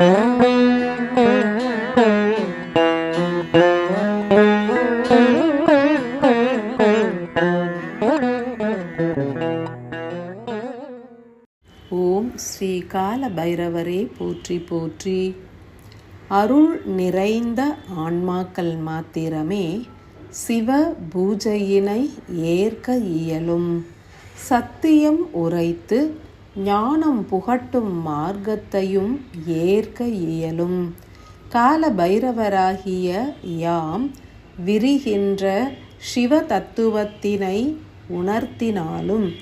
ஓம் ஸ்ரீ கால பைரவரே போற்றி போற்றி. அருள் நிறைந்த ஆன்மாக்கள் மாத்திரமே சிவ பூஜையினை ஏற்க இயலும். சத்தியம் உரைத்து ஞானம் புகட்டும் மார்க்கத்தையும் ஏற்க இயலும். கால பைரவராகிய யாம் விரிகின்ற சிவ தத்துவத்தினை உணர்த்தினாலும்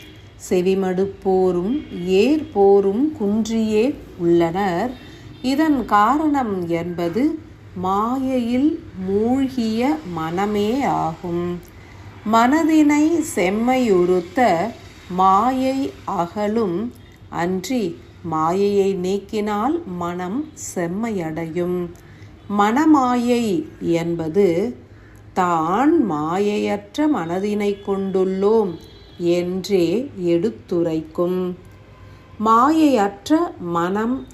செவிமடுப்போரும் ஏற்போரும் குன்றியே உள்ளனர். இதன் காரணம் என்பது மாயையில் மூழ்கிய மனமே ஆகும். மனதினை செம்மையுறுத்த மாயை அகலும் அன்றி மாயையை நீக்கினால் மனம் செம்மையடையும். மனமாயை என்பது தான் மாயையற்ற மனதினை கொண்டுள்ளோம் என்றே எடுத்துரைக்கும். மாயையற்ற மனம்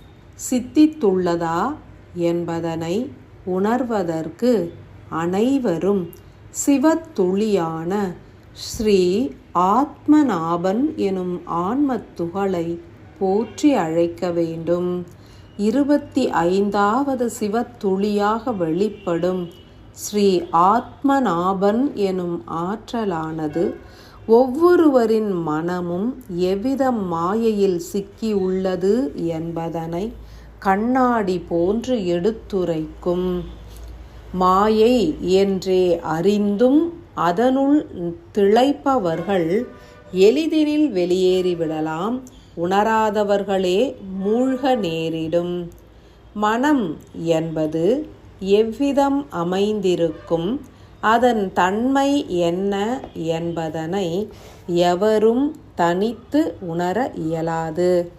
சித்தித்துள்ளதா என்பதனை உணர்வதற்கு அனைவரும் சிவத்துளியான ஸ்ரீ ஆத்மநாபன் எனும் ஆன்ம துகளை போற்றி அழைக்க வேண்டும். இருபத்தி ஐந்தாவது சிவத்துளியாக வெளிப்படும் ஸ்ரீ ஆத்மநாபன் எனும் ஆற்றலானது ஒவ்வொருவரின் மனமும் எவ்விதம் மாயையில் சிக்கியுள்ளது என்பதனை கண்ணாடி போன்று எடுத்துரைக்கும். மாயை என்றே அறிந்தும் அதனுள் திளைப்பவர்கள் எளிதினில் வெளியேறிவிடலாம் உணராதவர்களே மூழ்க நேரிடும். மனம் என்பது எவ்விதம் அமைந்திருக்கும்? அதன் தன்மை என்ன என்பதனை எவரும் தனித்து உணர இயலாது.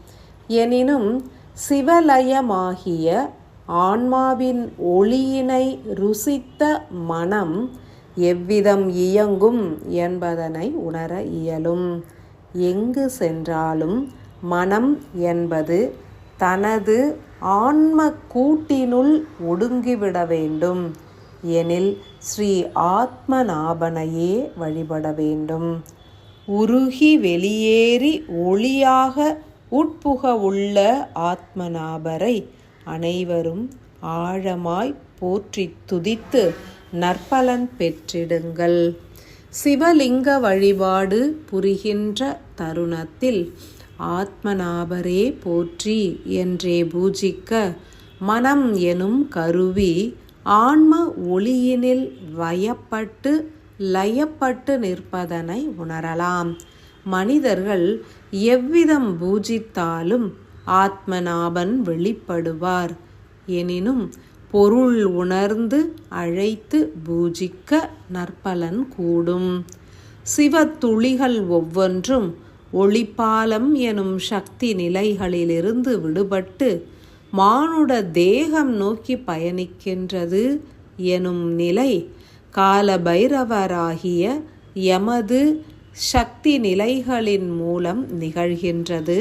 எனினும் சிவலயமாகிய ஆன்மாவின் ஒளியினை ருசித்த மனம் எவ்விதம் இயங்கும் என்பதனை உணர இயலும். எங்கு சென்றாலும் மனம் என்பது தனது ஆன்ம கூட்டினுள் ஒடுங்கிவிட வேண்டும். எனில் ஸ்ரீ ஆத்மநாபனையே வழிபட வேண்டும். உருகி வெளியேறி ஒளியாக உட்புக உள்ள ஆத்மநாபரை அனைவரும் ஆழமாய் போற்றி துதித்து நற்பலன் பெற்றிடுங்கள். சிவலிங்க வழிபாடு புரிகின்ற தருணத்தில் ஆத்மநாபரே போற்றி என்றே பூஜிக்க மனம் எனும் கருவி ஆன்ம ஒளியினில் வயப்பட்டு லயப்பட்டு நிற்பதனை உணரலாம். மனிதர்கள் எவ்விதம் பூஜித்தாலும் ஆத்மநாபன் வெளிப்படுவார். எனினும் பொருள் உணர்ந்து அழைத்து பூஜிக்க நற்பலன் கூடும். சிவத்துளிகள் ஒவ்வொன்றும் ஒளிப்பாலம் எனும் சக்தி நிலைகளிலிருந்து விடுபட்டு மானுட தேகம் நோக்கி பயணிக்கின்றது எனும் நிலை கால பைரவராகிய எமது சக்தி நிலைகளின் மூலம் நிகழ்கின்றது.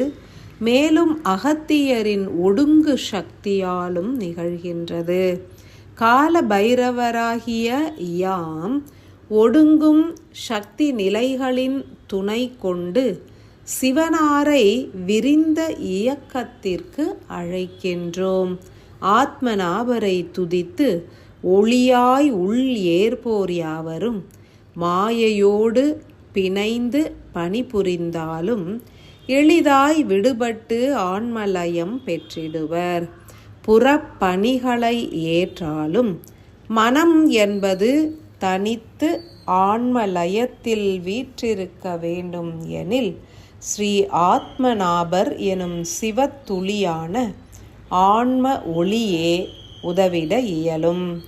மேலும் அகத்தியரின் ஒடுங்கு சக்தியாலும் நிகழ்கின்றது. கால பைரவராகிய யாம் ஒடுங்கும் சக்தி நிலைகளின் துணை கொண்டு சிவனாரை விரிந்த இயக்கத்திற்கு அழைக்கின்றோம். ஆத்மநாபரை துதித்து ஒளியாய் உள் ஏற்போர் யாவரும் மாயையோடு பிணைந்து பணிபுரிந்தாலும் எளிதாய் விடுபட்டு ஆன்மலயம் பெற்றிடுவர். புறப்பணிகளை ஏற்றாலும் மனம் என்பது தனித்து ஆன்மலயத்தில் வீற்றிருக்க வேண்டும் எனில் ஸ்ரீ ஆத்மநாபர் எனும் சிவத்துளியான ஆன்ம ஒளியே உதவிட இயலும்.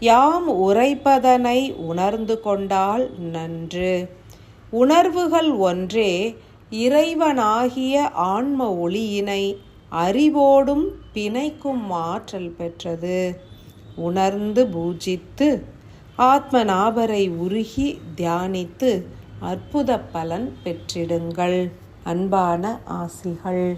யாம் உரைப்பதனை உணர்ந்து கொண்டால் நன்று. உணர்வுகள் ஒன்றே இறைவனாகிய ஆன்ம ஒளியினை அறிவோடும் பிணைக்கும் ஆற்றல் பெற்றது. உணர்ந்து பூஜித்து ஆத்மநாபரை உருகி தியானித்து அற்புத பலன் பெற்றிடுங்கள். அன்பான ஆசிகள்.